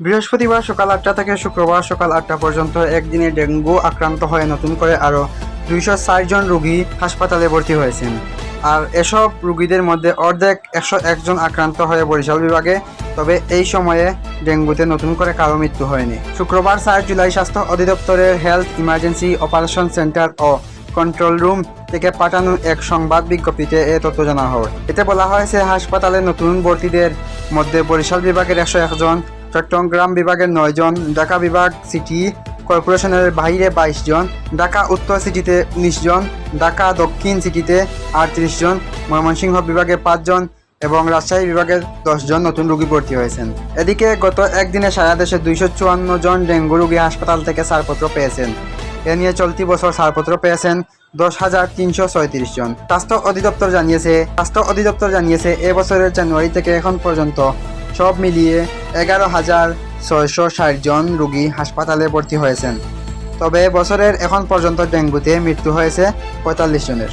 বৃহস্পতিবার সকাল আটটা থেকে শুক্রবার সকাল আটটা পর্যন্ত একদিনে ডেঙ্গু আক্রান্ত হয়ে নতুন করে আরও দুইশো জন রোগী হাসপাতালে ভর্তি হয়েছেন। আর এসব রোগীদের মধ্যে অর্ধেক একশো একজন আক্রান্ত হয়ে বরিশাল বিভাগে, তবে এই সময়ে ডেঙ্গুতে নতুন করে কারও মৃত্যু হয়নি। শুক্রবার চার জুলাই স্বাস্থ্য অধিদপ্তরের হেলথ ইমার্জেন্সি অপারেশন সেন্টার ও কন্ট্রোল রুম থেকে পাঠানো এক সংবাদ বিজ্ঞপ্তিতে এ তথ্য জানা হয়। এতে বলা হয়েছে, হাসপাতালে নতুন ভর্তিদের মধ্যে বরিশাল বিভাগের একশো একজন চট্টগ্রাম বিভাগের নয় জন, ঢাকা বিভাগ সিটি কর্পোরেশনের বাইরে বাইশ জন, ঢাকা উত্তর সিটিতে উনিশ জন, ঢাকা দক্ষিণ সিটিতে আটত্রিশ জন, ময়মনসিংহ বিভাগে পাঁচজন এবং রাজশাহী বিভাগের জন নতুন রোগী ভর্তি হয়েছেন। এদিকে গত একদিনে সারা দেশে দুইশো চুয়ান্ন জন ডেঙ্গু রোগী হাসপাতাল থেকে ছাড়পত্র পেয়েছেন। এ নিয়ে চলতি বছর ছাড়পত্র পেয়েছেন দশ হাজার তিনশো ছয়ত্রিশ জন। স্বাস্থ্য অধিদপ্তর জানিয়েছে, স্বাস্থ্য অধিদপ্তর জানিয়েছে এবছরের জানুয়ারি থেকে এখন পর্যন্ত সব মিলিয়ে এগারো হাজার ছয়শো ষাট জন রোগী হাসপাতালে ভর্তি হয়েছেন। তবে বছরের এখন পর্যন্ত ডেঙ্গুতে মৃত্যু হয়েছে পঁয়তাল্লিশ জনের।